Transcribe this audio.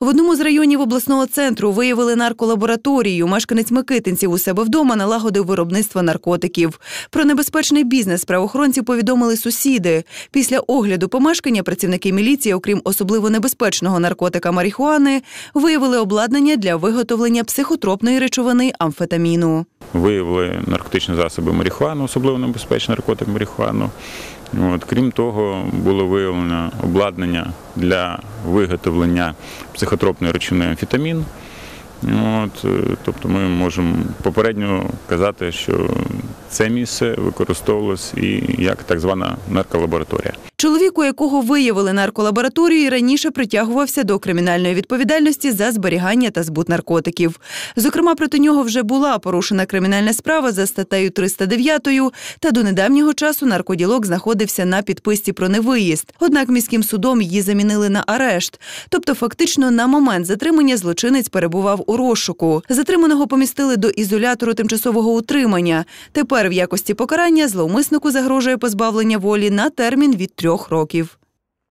В одному з районів обласного центру виявили нарколабораторію. Мешканець Микитинців у себе вдома налагодив виробництво наркотиків. Про небезпечний бізнес правоохоронці повідомили сусіди. Після огляду помешкання працівники міліції, окрім особливо небезпечного наркотика марихуани, виявили обладнання для виготовлення психотропної речовини амфетаміну. Виявили наркотичні засоби марихуану, особливо небезпечний наркотик марихуану. От, крім того, було виявлено обладнання для виготовлення психотропної речовини амфетамін. От, е, тобто ми можемо попередньо казати, що це місце використовувалось і як так звана нарколабораторія. Чоловік, у якого виявили нарколабораторію, раніше притягувався до кримінальної відповідальності за зберігання та збут наркотиків. Зокрема, проти нього вже була порушена кримінальна справа за статтею 309, та до недавнього часу наркоділок знаходився на підписці про невиїзд. Однак міським судом її замінили на арешт. Тобто, фактично, на момент затримання злочинець перебував у розшуку. Затриманого помістили до ізолятору тимчасового утримання. Тепер в якості покарання зловмиснику загрожує позбавлення волі на термін від трьох років.